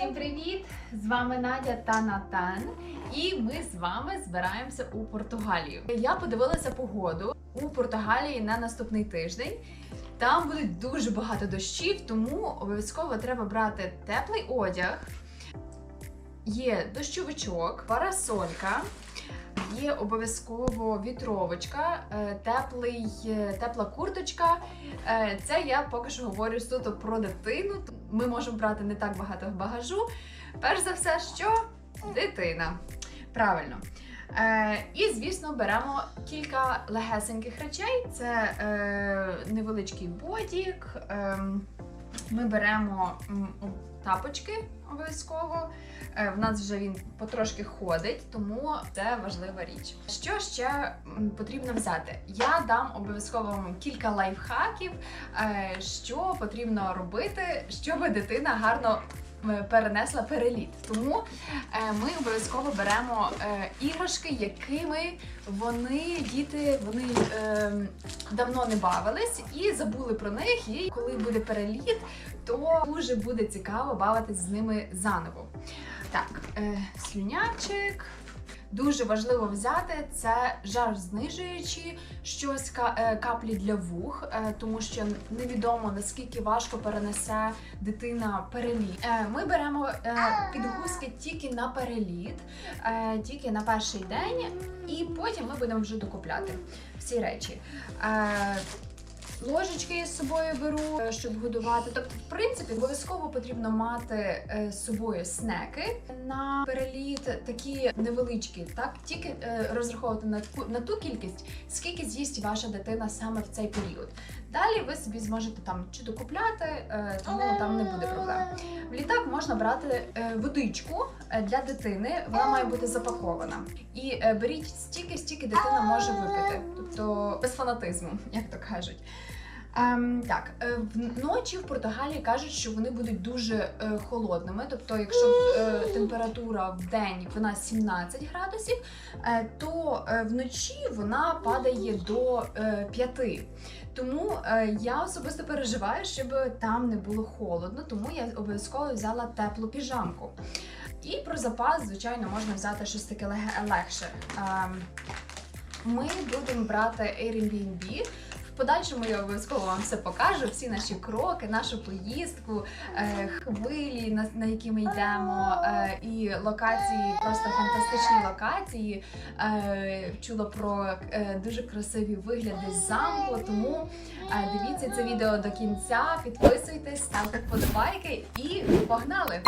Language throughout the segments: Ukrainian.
Всім привіт! З вами Надя та Натан, і ми з вами збираємося у Португалію. Я подивилася погоду у Португалії на наступний тиждень. Там буде дуже багато дощів, тому обов'язково треба брати теплий одяг. Є дощовичок, парасолька. Є обов'язково вітровочка, е, теплий, е, тепла курточка. Е, Це я поки що говорю суто про дитину. Ми можемо брати не так багато багажу. Перш за все, що дитина. Правильно. Е, і, звісно, беремо кілька легесеньких речей. Це е, невеличкий бодік. Е, ми беремо тапочки обов'язково. Е, В нас вже він потрошки ходить, тому це важлива річ. Що ще потрібно взяти? Я дам обов'язково вам кілька лайфхаків, е, що потрібно робити, щоб дитина гарно е, перенесла переліт. Тому ми обов'язково беремо іграшки, якими вони діти вони давно не бавились і забули про них. І коли буде переліт, то дуже буде цікаво бавитись з ними заново. Так, е, слюнячик. Дуже важливо взяти це жар знижуючі, щось е, каплі для вух, е, тому що невідомо наскільки важко перенесе дитина переліт. Е, Ми беремо підгузки тільки на переліт, тільки на перший день, і потім ми будемо вже докупляти всі речі. Ложечки я з собою беру, е, щоб годувати. Тобто, в принципі, обов'язково потрібно мати е, з собою снеки на переліт, такі невеличкі, так тільки е, розраховувати на таку на ту кількість, скільки з'їсть ваша дитина саме в цей період. Далі ви собі зможете там чи докупляти, е, тому там не буде проблем. В літак можна брати е, водичку е, для дитини, вона має бути запакована. І беріть стільки, стільки дитина може випити, тобто без фанатизму, як то кажуть. Ем, так, е, вночі в Португалії кажуть, що вони будуть дуже е, холодними. Тобто, якщо е, температура в день вона 17 градусів, е, то е, вночі вона падає до е, 5. Тому е, я особисто переживаю, щоб там не було холодно, тому я обов'язково взяла теплу піжамку. І про запас, звичайно, можна взяти щось таке легше. Ем, ми будемо брати Airbnb. Подальшому я обов'язково вам все покажу, всі наші кроки, нашу поїздку, е, хвилі, на, які ми йдемо, е, і локації, просто фантастичні локації. Е, чула про дуже красиві вигляди з замку. Тому дивіться це відео до кінця, підписуйтесь, ставте вподобайки і погнали!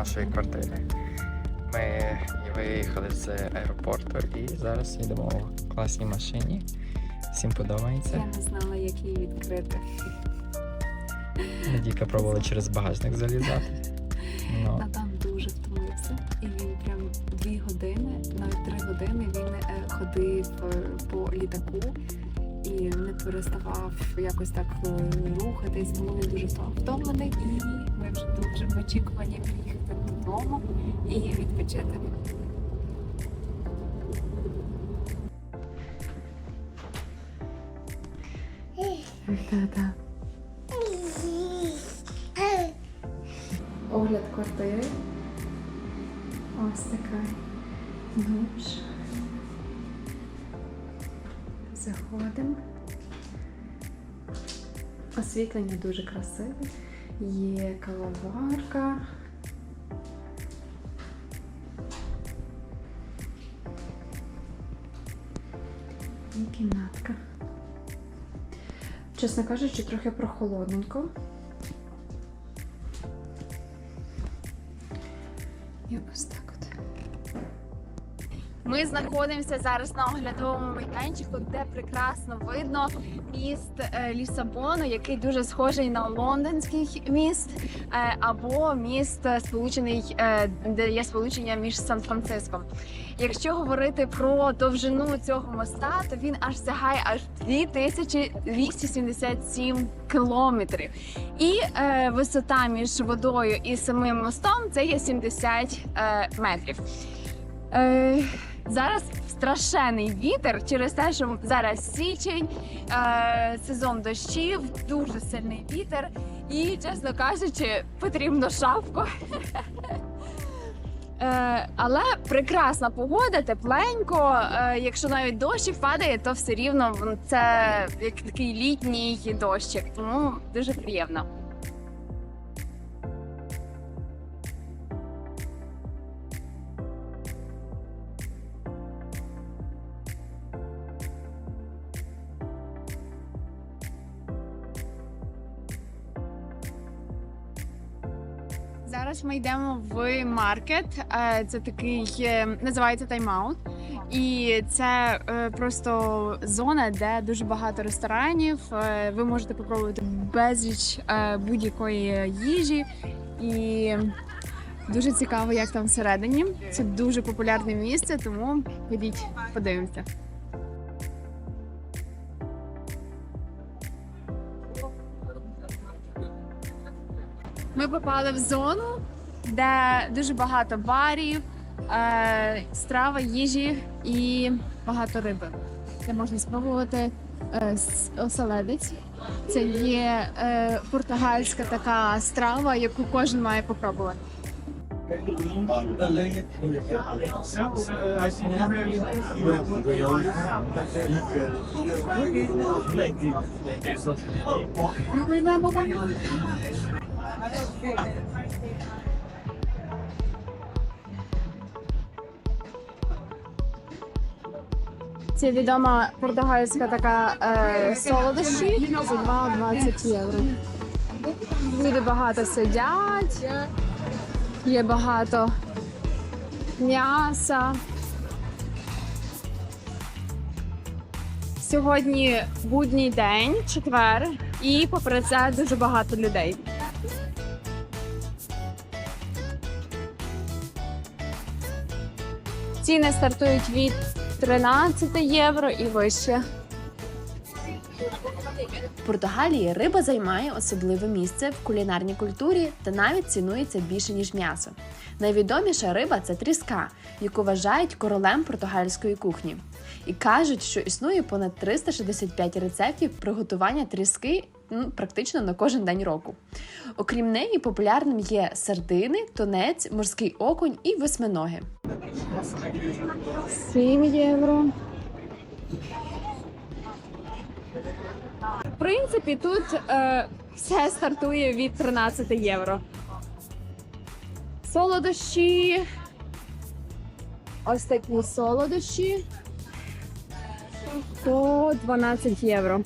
Нашої квартири. Ми виїхали з аеропорту і зараз їдемо у класній машині. Всім подобається. Я не знала, як її відкрити. Надійка пробувала через багажник залізати. Ну, Натан дуже втомився, і він прям дві години, навіть три години він е, ходив е, по літаку і не переставав якось так е, рухатись, бо він дуже втомлений. І дуже в очікуванні приїхати додому і відпочити. Та-та. Огляд квартири. Ось така душ. Заходимо. Освітлення дуже красиве. Є кавоварка. І кімнатка. чесно кажучи, трохи прохолодненько. Знаходимося зараз на оглядовому майданчику, де прекрасно видно міст е, Лісабону, який дуже схожий на лондонський міст, е, або міст е, сполучений, де є сполучення між Сан-Франциском. Якщо говорити про довжину цього моста, то він аж сягає аж 2277 кілометрів. І е, висота між водою і самим мостом це є 70 е, метрів. Е, зараз страшенний вітер через те, що зараз січень, е, сезон дощів, дуже сильний вітер. І, чесно кажучи, потрібно шапку. Е, але прекрасна погода, тепленько. Е, якщо навіть дощик падає, то все рівно це як такий літній дощик. Тому дуже приємно. Зараз ми йдемо в маркет. Е, Це такий е, називається тайм-аут. І це е, просто зона, де дуже багато ресторанів. Ви можете попробувати безліч будь-якої їжі. І дуже цікаво, як там всередині. Це дуже популярне місце, тому ходіть, подивимося. Ми попали в зону, де дуже багато барів, е, страва, їжі і багато риби. Де можна спробувати е, оселедець. Це є е, португальська така страва, яку кожен має попробувати. Це відома португальська така е, солодощі за 2,20 євро. Люди багато сидять, є багато м'яса. Сьогодні будній день, четвер, і попри це дуже багато людей. Ціни стартують від 13 євро і вище. В Португалії риба займає особливе місце в кулінарній культурі та навіть цінується більше ніж м'ясо. Найвідоміша риба це тріска, яку вважають королем португальської кухні. І кажуть, що існує понад 365 рецептів приготування тріски ну, практично на кожен день року. Окрім неї, популярним є сардини, тонець, морський окунь і восьминоги. 7 євро. В принципі, тут е, все стартує від 13 євро. Солодощі. Ось такі солодощі. По 12 євро.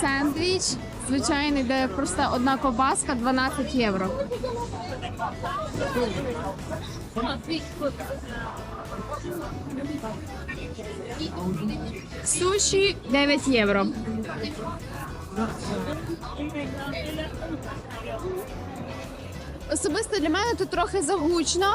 Сендвіч, звичайний, де просто одна ковбаска 12 євро. Суші 9 євро. Особисто для мене тут трохи загучно.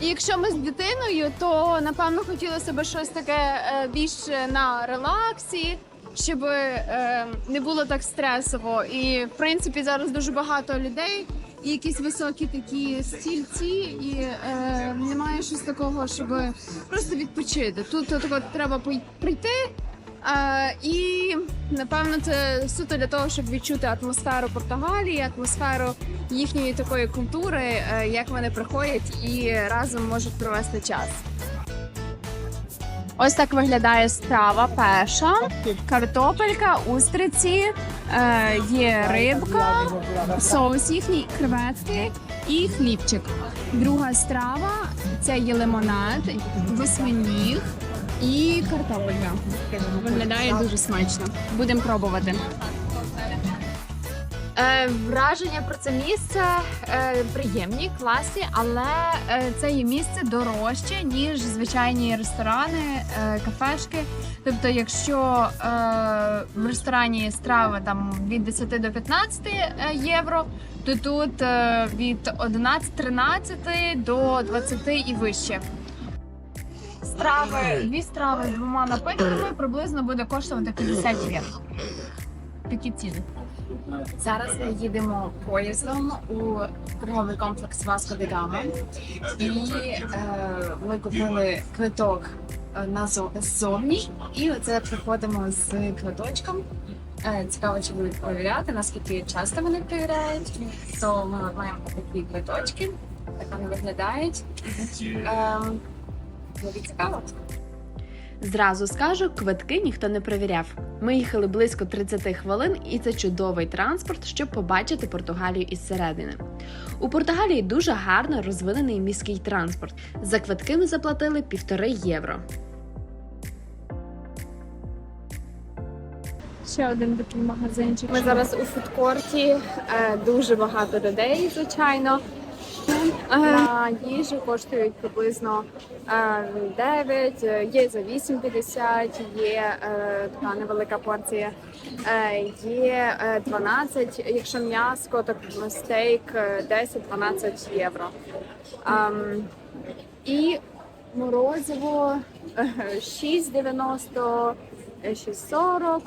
І якщо ми з дитиною, то напевно хотілося б щось таке е, більш на релаксі, щоб е, не було так стресово. І в принципі зараз дуже багато людей, і якісь високі такі стільці, і е, немає щось такого, щоб просто відпочити. Тут от, от, треба прийти. Е, і напевно це суто для того, щоб відчути атмосферу Португалії, атмосферу їхньої такої культури, е, як вони приходять і разом можуть провести час. Ось так виглядає страва перша. Картопелька, устриці, е, є рибка, соус їхній, креветки і хлібчик. Друга страва це є лимонад, восьминіг і картопелька. Виглядає дуже смачно. Будемо пробувати. Е, враження про це місце е, приємні, класні, але е, це є місце дорожче, ніж звичайні ресторани, е, кафешки. Тобто, якщо е, в ресторані страви там від 10 до 15 е, євро, то тут е, від 11-13 до 20 і вище. Страви, дві страви з двома напитками приблизно буде коштувати 50 євро. Такі ціни. Зараз ми їдемо поїздом у торговий комплекс Васко де Гама. І е, ми купили квиток е, на ззовні, і оце приходимо з квиточком. Е, Цікаво, чи будуть перевіряти, наскільки часто вони перевіряють. То ми маємо такі квиточки, так вони виглядають. Ем, Буде цікаво. Зразу скажу, квитки ніхто не перевіряв. Ми їхали близько 30 хвилин, і це чудовий транспорт, щоб побачити Португалію із середини. У Португалії дуже гарно розвинений міський транспорт. За квитки ми заплатили півтори євро. Ще один такий магазинчик. Ми зараз у фудкорті. Е, Дуже багато людей, звичайно. Е, Їжу коштують приблизно е, 9, е, є за 8,50, є е, така невелика порція, е, є е, 12, якщо м'ясо, то стейк е, 10-12 євро. Ем, І морозиво е, 6,90, е, 6,40.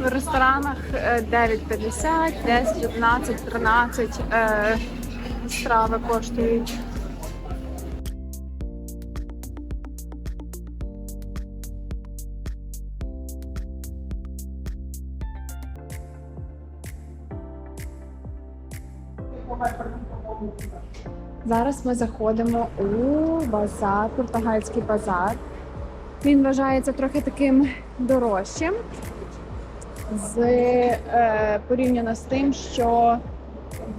В ресторанах е, 9,50, 10, 11, 13 е, страви коштують. Зараз ми заходимо у базар, португальський базар. Він вважається трохи таким дорожчим з е, порівняно з тим, що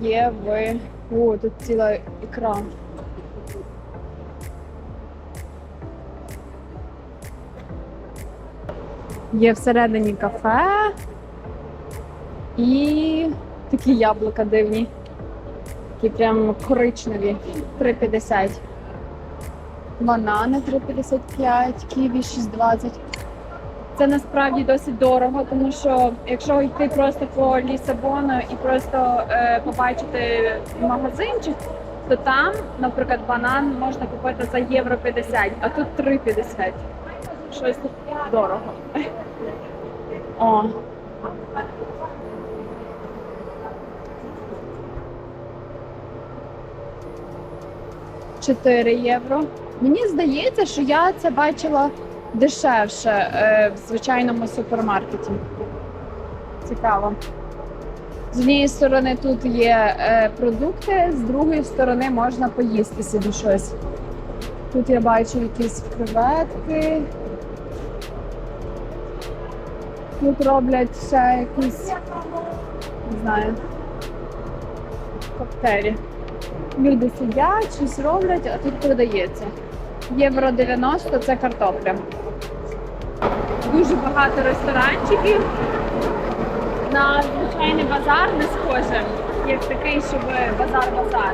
є в О, тут ціла ікра. Є всередині кафе і такі яблука дивні. Такі прям коричневі. 3,50. Банани 3,55, ківі 6,20. Це насправді досить дорого, тому що якщо йти просто по Лісабону і просто е, побачити магазинчик, то там, наприклад, банан можна купити за євро 50, а тут 3,50. Щось тут дорого. О. Чотири євро. Мені здається, що я це бачила дешевше е, в звичайному супермаркеті. Цікаво. З однієї сторони тут є е, продукти, з другої сторони можна поїсти собі щось. Тут я бачу якісь креветки. Тут роблять ще якісь, не знаю, коктейлі. Люди сидять, щось роблять, а тут продається. Євро 90 це картопля. Дуже багато ресторанчиків. На звичайний базар не схоже, як такий, щоб базар-базар.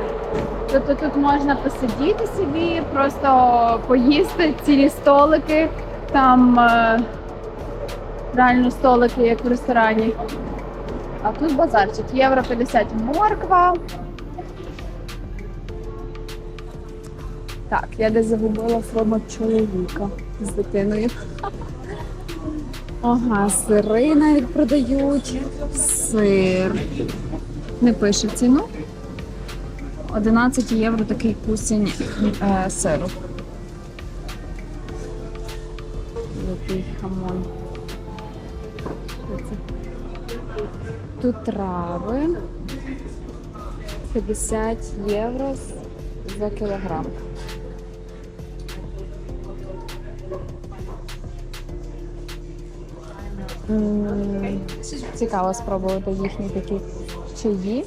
Тобто тут можна посидіти собі, просто поїсти цілі столики, там е, реально столики, як в ресторані. А тут базарчик, євро 50 морква. Так, я десь загубила свого чоловіка з дитиною. Ага, сири навіть продають. Сир. Не пише ціну. 11 євро такий кусень е, сиру. Який хамон. Тут трави. 50 євро за кілограм. Цікаво спробувати їхні такі чаї.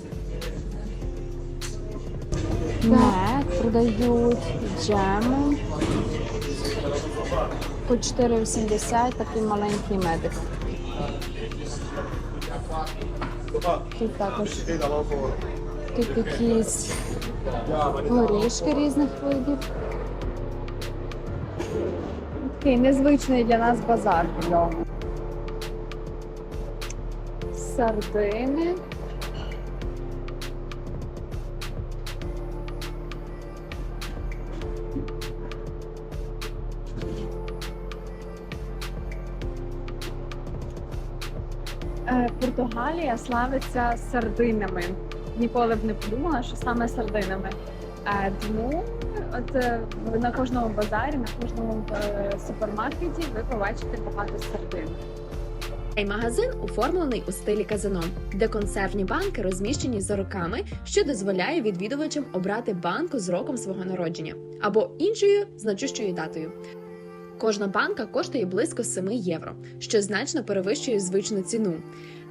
Мед продають джеми. По 4,80 такий маленький медик. Тут також тут якісь горішки різних видів. Такий незвичний для нас базар. Сардини. Е, Португалія славиться сардинами. Ніколи б не подумала, що саме сардинами. Е, Тому от е, на кожному базарі, на кожному супермаркеті ви побачите багато сардин. Цей магазин оформлений у стилі казино, де консервні банки розміщені за роками, що дозволяє відвідувачам обрати банку з роком свого народження або іншою значущою датою. Кожна банка коштує близько 7 євро, що значно перевищує звичну ціну,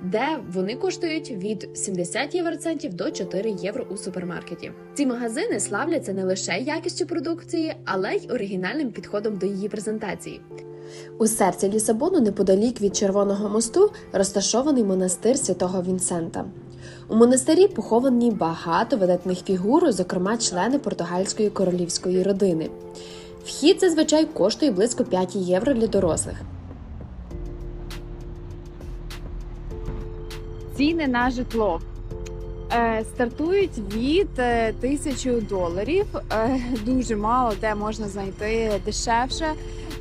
де вони коштують від 70 євроцентів до 4 євро у супермаркеті. Ці магазини славляться не лише якістю продукції, але й оригінальним підходом до її презентації. У серці Лісабону, неподалік від Червоного мосту, розташований монастир святого Вінсента. У монастирі поховані багато видатних фігур, зокрема члени португальської королівської родини. Вхід зазвичай коштує близько 5 євро для дорослих. Ціни на житло е, стартують від е, тисячу доларів. Е, дуже мало де можна знайти дешевше.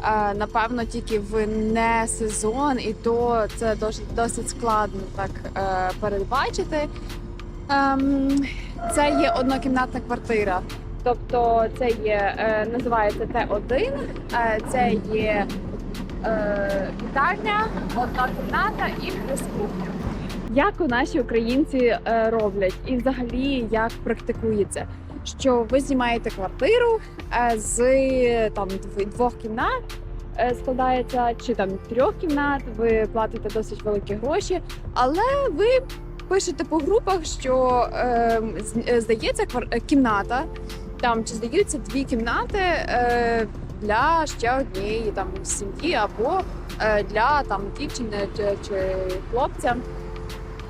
Е, напевно, тільки в не сезон, і то це досить, складно так е, передбачити. Ем, це є однокімнатна квартира. Тобто це є, е, називається Т1, е, це є вітальня, одна кімната і плюс кухня. Як у наші українці роблять, і взагалі як практикується, що ви знімаєте квартиру е, з там двох кімнат. е, Складається чи там трьох кімнат, ви платите досить великі гроші, але ви пишете по групах, що е, е, здається е, кімната, там чи здаються дві кімнати е, для ще однієї там сім'ї або е, для там дівчини чи, чи хлопця.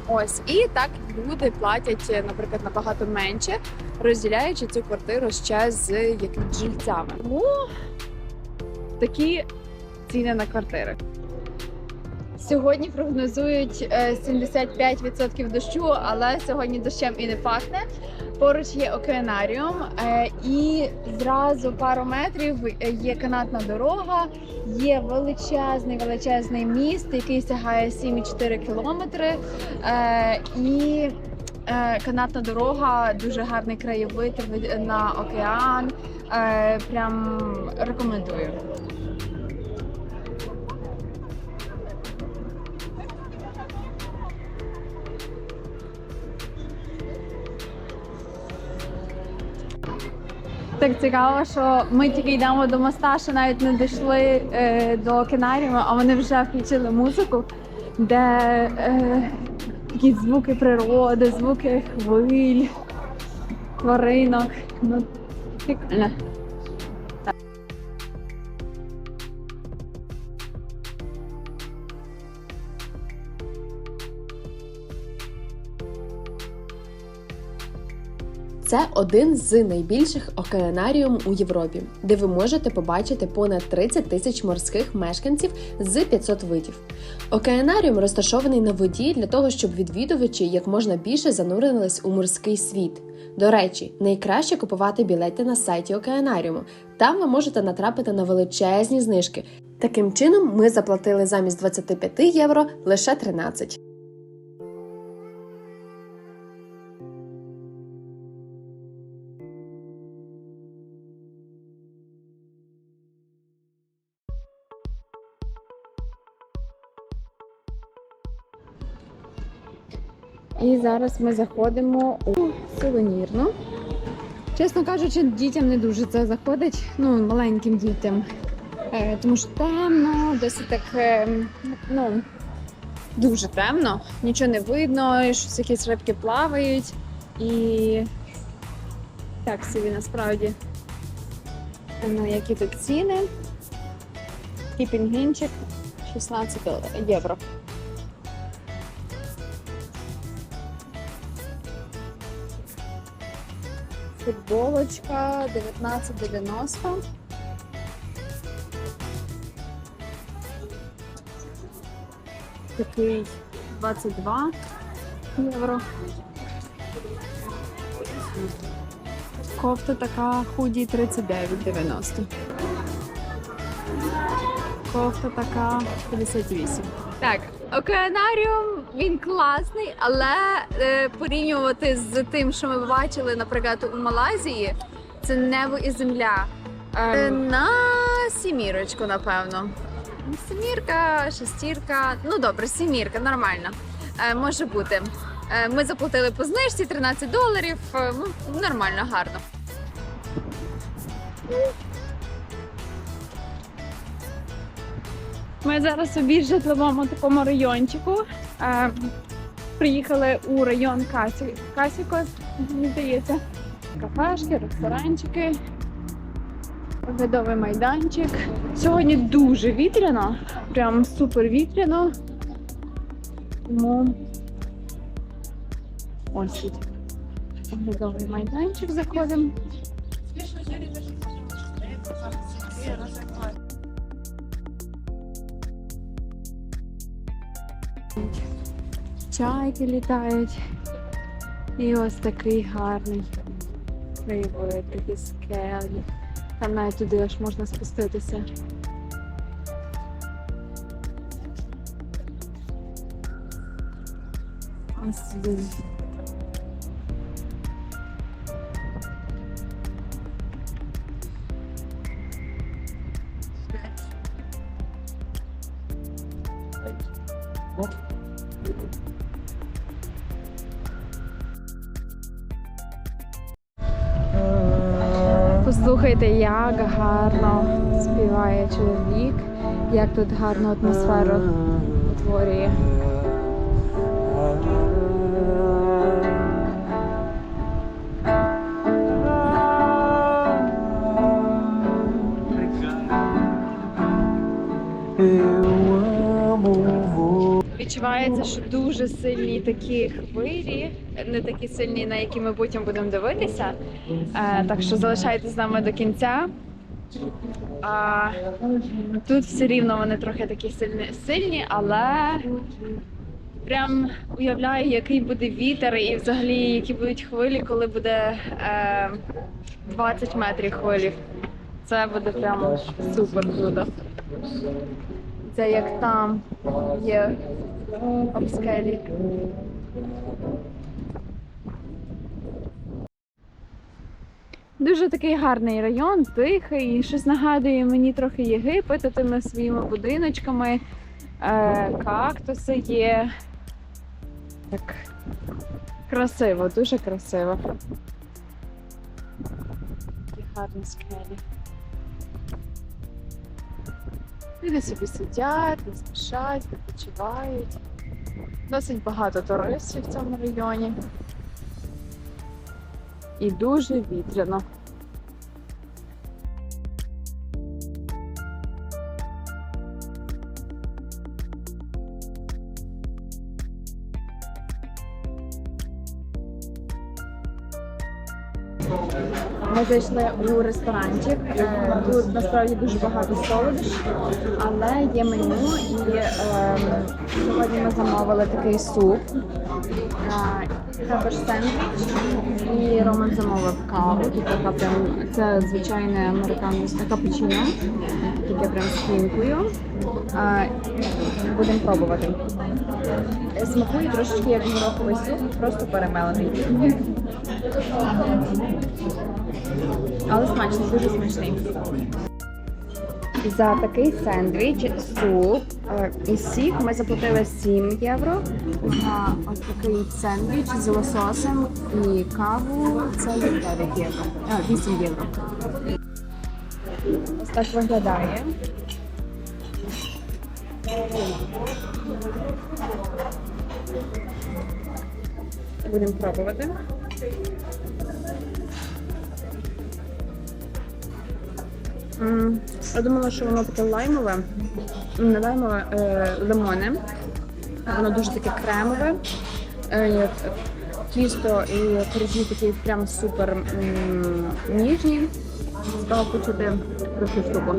Ось і так люди платять, е, наприклад, набагато менше, розділяючи цю квартиру ще з якимись жильцями. Тому такі ціни на квартири. Сьогодні прогнозують е, 75% дощу, але сьогодні дощем і не пахне. Поруч є океанаріум, е, і зразу пару метрів е, є канатна дорога, є величезний величезний міст, який сягає 7,4 кілометри. Е, і е, канатна дорога, дуже гарний краєвид на океан. Е, прям рекомендую. Так цікаво, що ми тільки йдемо до моста, що навіть не дійшли е, до океанаріуму, а вони вже включили музику, де е, якісь звуки природи, звуки хвиль, тваринок. Ну, прикольно. Це один з найбільших океанаріум у Європі, де ви можете побачити понад 30 тисяч морських мешканців з 500 видів. Океанаріум розташований на воді для того, щоб відвідувачі як можна більше занурились у морський світ. До речі, найкраще купувати білети на сайті океанаріуму. Там ви можете натрапити на величезні знижки. Таким чином, ми заплатили замість 25 євро лише 13. І зараз ми заходимо у сувенірну. Чесно кажучи, дітям не дуже це заходить, ну, маленьким дітям. Е, тому що темно, досить так, е, ну, дуже темно, нічого не видно, щось якісь рибки плавають. І так собі насправді. Ну, які тут ціни? І пінгвінчик 16 євро. Футболочка 19,90. Такий 22 євро. Кофта така худі 39,90. Кофта така 58. Так, океанаріум він класний, але е, порівнювати з тим, що ми бачили, наприклад, у Малайзії, це небо і земля. Е, на сімірочку, напевно. Сімірка, шестірка. Ну добре, сімірка, нормально. Е, може бути. Е, Ми заплатили по знижці 13 доларів. Е, ну, Нормально, гарно. Ми зараз собі в житловому такому райончику. Е, приїхали у район Касі... Касікос, мені здається. Кафешки, ресторанчики, оглядовий майданчик. Сьогодні дуже вітряно, прям супер вітряно. Тому ось тут оглядовий майданчик заходимо. Чайки літають. І ось такий гарний краєвид, такі скелі. Там навіть туди аж можна спуститися. Ось сюди. Як гарно співає чоловік, як тут гарну атмосферу утворює. Відчувається, що дуже сильні такі хвилі, не такі сильні, на які ми потім будемо дивитися. Е, так що залишайтесь з нами до кінця. А, тут все рівно вони трохи такі сильні, сильні, але прям уявляю, який буде вітер і взагалі які будуть хвилі, коли буде е, 20 метрів хвилі. Це буде прямо супер круто. Це як там є об скелі. Дуже такий гарний район, тихий, щось нагадує мені трохи Єгипет тими своїми будиночками, е, кактуси є. Так красиво, дуже красиво. Такі гарні скелі. Люди собі сидять, не спішать, відпочивають. Досить багато туристів в цьому районі. І дуже вітряно. Ми зайшли у ресторанчик. Е, Тут насправді дуже багато солодощів, але є меню і е, сьогодні ми замовили такий суп. Також сендвіч і Роман замовив каву. Тут така прям це звичайне американське капучино, таке прям з пінкою. Е, Будемо пробувати. Смакує трошечки як гороховий суп, просто перемелений. Але смачний, дуже смачний. За такий сендвіч, суп е, і сік ми заплатили 7 євро. За ось такий сендвіч з лососем і каву це 9 євро. А, 8 євро. Ось так виглядає. Будемо пробувати. Я думала, що воно таке лаймове, ну, не лаймове, е, лимоне. Воно дуже таке кремове. Е, тісто і корисні такі прям супер ніжні. Стало почути цю штуку.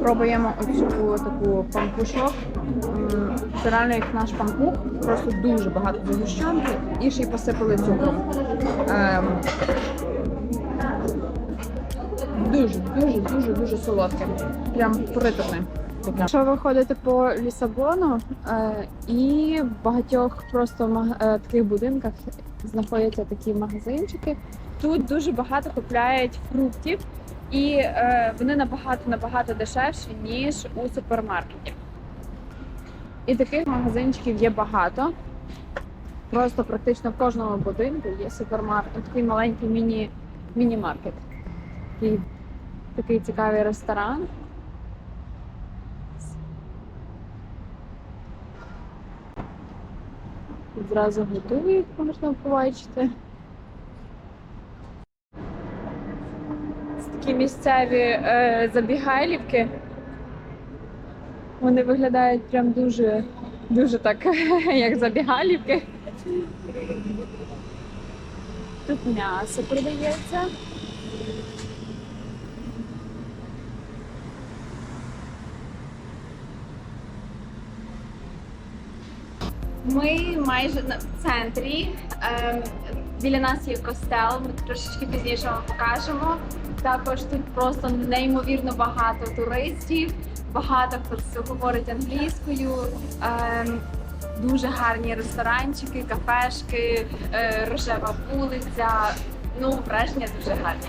Пробуємо оцю таку пампушок. Це наш пампух, просто дуже багато згущенки і ще й посипали цукром. Ем, Дуже, дуже, дуже, дуже солодке. Прям приторне. Якщо ви ходите по Лісабону е, і в багатьох просто маг- е, таких будинках знаходяться такі магазинчики. Тут дуже багато купляють фруктів, і е, вони набагато набагато дешевші ніж у супермаркеті. І таких магазинчиків є багато. Просто практично в кожному будинку є супермаркет, такий маленький міні, міні-маркет. Такий, цікавий ресторан. Зразу готують, можна побачити. Це такі місцеві е, забігайлівки. Вони виглядають прям дуже, дуже так, як забігалівки. Тут м'ясо продається. Ми майже в центрі. Ем, біля нас є костел, ми трошечки пізніше вам покажемо. Також тут просто неймовірно багато туристів, багато хто говорить англійською. Ем, дуже гарні ресторанчики, кафешки, е, рожева вулиця. Ну, враження дуже гарні.